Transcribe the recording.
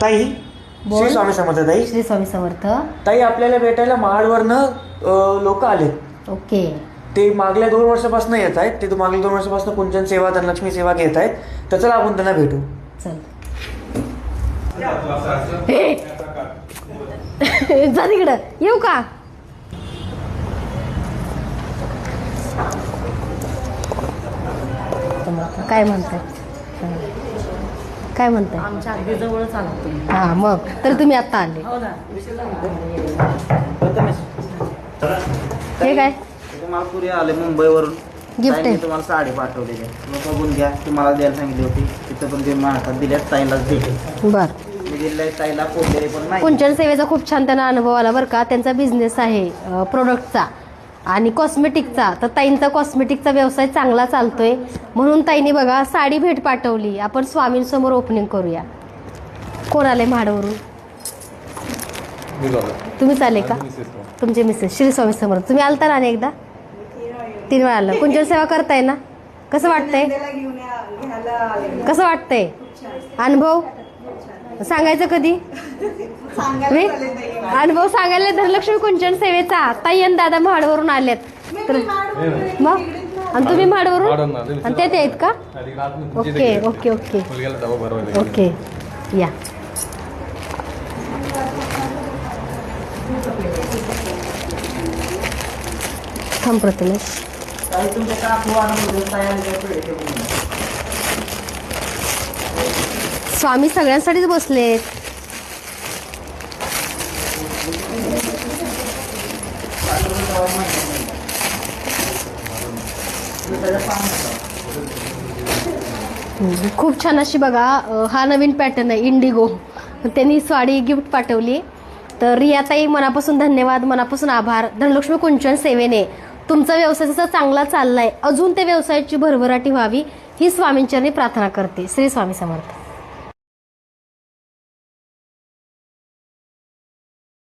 ताई बोल. श्री स्वामी समर्थ ताई. श्री स्वामी समर्थ. ताई आपल्याला भेटायला महाडवरनं लोक आलेत. ओके. ते मागल्या दोन वर्षापासून येत आहेत. ते तो मागल्या दोन वर्षापासून कुंचन सेवा धनलक्ष्मी सेवा घेत आहेत. तर चला आपण त्यांना भेटू. चल. हे. जा तिकडं. येऊ का? काय म्हणताय? काय म्हणताय? आमच्या अगदी जवळच आला तुम्ही. हा मग. तर तुम्ही आता आले. हो ना. हे काय? तुम्हाला आले मुंबईवरून. Gift ताईंनी आहे. तुम्हाला साडी पाठवलेली आहे. मग बघून घ्या तुम्हाला द्यायला सांगितली होती. तिथं पण ते महाराष्ट्रात दिल्यात ताईलाच दिले. बर. मी दिले ताईला कोणतरी पण नाही कुंचन सेवेचा खूप छान त्यांना अनुभव आला बरं का. त्यांचा बिझनेस आहे प्रोडक्टचा आणि कॉस्मेटिकचा तर ताईंचा कॉस्मेटिकचा व्यवसाय चांगला चालतोय. म्हणून ताईंनी बघा साडी भेट पाठवली. आपण स्वामींसमोर ओपनिंग करूया. कोण आले म्हाडवरून तुम्हीच आले का? तुमचे मिसेस श्री स्वामी समोर तुम्ही आलता ना एकदा? तीन वेळा आलं. कुंचन सेवा करताय ना? कसं वाटतंय? कसं वाटतंय? अनुभव? सांगायचं कधी? अनुभव सांगायला धनलक्ष्मी कुंचन सेवेचा ताई आणि दादा महाडवरून आलेत. तर मग? आणि तुम्ही महाडवरून? आणि ते ते आहेत का? Okay okay okay. ओके. या. थांब प्रथमेश. स्वामी सगळ्यांसाठीच बसलेत खूप छान अशी बघा हा नवीन पॅटर्न आहे इंडिगो त्यांनी साडी गिफ्ट पाठवली. तर रियाताई मनापासून धन्यवाद मनापासून आभार. धनलक्ष्मी कुंचन सेवेने. तुमचा व्यवसाय जसा चांगला चाललाय अजून त्या व्यवसायाची भरभराटी व्हावी ही स्वामींचरणी प्रार्थना करते. श्री स्वामी समर्थ.